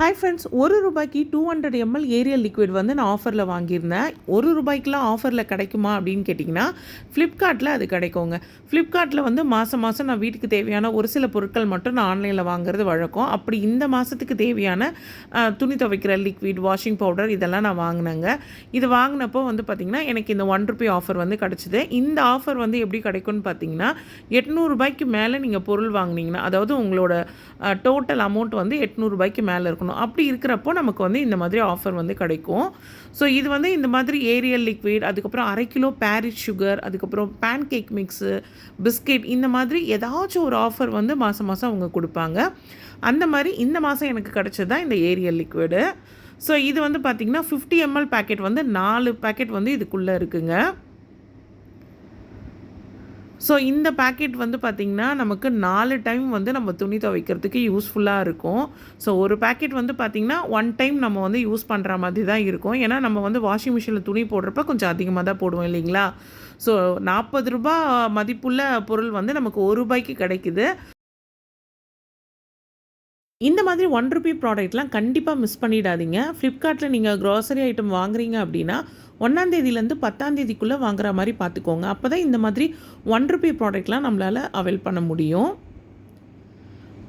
Hi friends ஒரு ரூபாய்க்கு two hundred ML Ariel liquid வந்து நான் ஆஃபரில் வாங்கியிருந்தேன். ஒரு ரூபாய்க்குலாம் ஆஃபரில் கிடைக்குமா அப்படின்னு கேட்டிங்கன்னா ஃப்ளிப்கார்ட்டில் அது கிடைக்குங்க. ஃப்ளிப்கார்ட்டில் வந்து மாதம் மாதம் நான் வீட்டுக்கு தேவையான ஒரு சில பொருட்கள் மட்டும் நான் ஆன்லைனில் வாங்குறது வழக்கம். அப்படி இந்த மாதத்துக்கு தேவையான துணி துவைக்கிற லிக்விட் வாஷிங் பவுடர் இதெல்லாம் நான் வாங்கினேங்க. இது வாங்கினப்போ வந்து பார்த்திங்கன்னா எனக்கு இந்த ஒன் ருபி ஆஃபர் வந்து கிடச்சிது. இந்த ஆஃபர் வந்து எப்படி கிடைக்கும்னு பார்த்தீங்கன்னா எட்நூறுபாய்க்கு மேலே நீங்கள் பொருள் வாங்குனீங்கன்னா அதாவது உங்களோட டோட்டல் அமௌண்ட் வந்து எட்நூறுபாய்க்கு மேலே இருக்கணும். அப்படி இருக்கிறப்போ நமக்கு வந்து இந்த மாதிரி ஆஃபர் வந்து கிடைக்கும். ஸோ இது வந்து இந்த மாதிரி ஏரியல் லிக்விட் அதுக்கப்புறம் அரை கிலோ பேரிட் சுகர் அதுக்கப்புறம் பேன் கேக் மிக்ஸு பிஸ்கெட் இந்த மாதிரி ஏதாச்சும் ஒரு ஆஃபர் வந்து மாதம் மாதம் அவங்க கொடுப்பாங்க. அந்த மாதிரி இந்த மாதம் எனக்கு கிடச்சது தான் இந்த ஏரியல் லிக்விடு ஸோ இது வந்து பார்த்திங்கன்னா ஃபிஃப்டி எம்எல் பேக்கெட் வந்து நாலு பேக்கெட் வந்து இதுக்குள்ளே இருக்குங்க. ஸோ இந்த பேக்கெட் வந்து பார்த்திங்கன்னா நமக்கு நாலு டைம் வந்து நம்ம துணி துவைக்கிறதுக்கு யூஸ்ஃபுல்லாக இருக்கும். ஸோ ஒரு பேக்கெட் வந்து பார்த்திங்கன்னா ஒன் டைம் நம்ம வந்து யூஸ் பண்ணுற மாதிரி தான் இருக்கும். ஏன்னா நம்ம வந்து வாஷிங் மிஷினில் துணி போடுறப்ப கொஞ்சம் அதிகமாக தான் போடுவோம் இல்லைங்களா? ஸோ நாற்பது ரூபாய் மதிப்புள்ள பொருள் வந்து நமக்கு ஒரு ரூபாய்க்கு கிடைக்குது. இந்த மாதிரி ஒன் ருபி ப்ராடக்ட்லாம் கண்டிப்பாக மிஸ் பண்ணிடாதீங்க. ஃப்ளிப்கார்ட்டில் நீங்கள் க்ராசரி ஐட்டம் வாங்குறீங்க அப்படின்னா ஒன்றாந்தேதியிலேருந்து பத்தாந்தேதிக்குள்ளே வாங்குற மாதிரி பார்த்துக்கோங்க அப்போ தான் இந்த மாதிரி ஒன் ருபி ப்ராடக்ட்லாம் நம்மளால் அவைல் பண்ண முடியும்.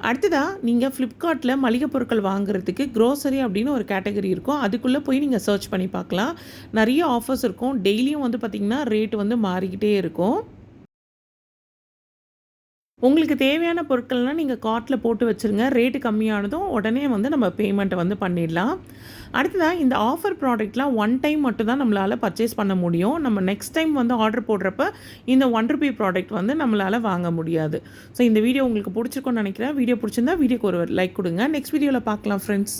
அடுத்ததாக நீங்கள் ஃப்ளிப்கார்ட்டில் மளிகை பொருட்கள் வாங்குறதுக்கு க்ரோசரி அப்படின்னு ஒரு கேட்டகரி இருக்கும். அதுக்குள்ளே போய் நீங்கள் சர்ச் பண்ணி பார்க்கலாம். நிறைய ஆஃபர்ஸ் இருக்கும். டெய்லியும் வந்து பார்த்திங்கன்னா ரேட் வந்து மாறிக்கிட்டே இருக்கும். உங்களுக்கு தேவையான பொருட்கள்லாம் நீங்கள் கார்ட்டில் போட்டு வச்சுருங்க. ரேட்டு கம்மியானதும் உடனே வந்து நம்ம பேமெண்ட்டை வந்து பண்ணிடலாம். அடுத்ததாக இந்த ஆஃபர் ப்ராடக்ட்லாம் ஒன் டைம் மட்டும் தான் நம்மளால் பர்ச்சேஸ் பண்ண முடியும். நம்ம நெக்ஸ்ட் டைம் வந்து ஆர்டர் போடுறப்ப இந்த ஒன் ருபி ப்ராடக்ட் வந்து நம்மளால் வாங்க முடியாது. ஸோ இந்த வீடியோ உங்களுக்கு பிடிச்சிருக்கோன்னு நினைக்கிறேன். வீடியோ பிடிச்சிருந்தா வீடியோக்கு ஒரு லைக் கொடுங்க. நெக்ஸ்ட் வீடியோவில் பார்க்கலாம் ஃப்ரெண்ட்ஸ்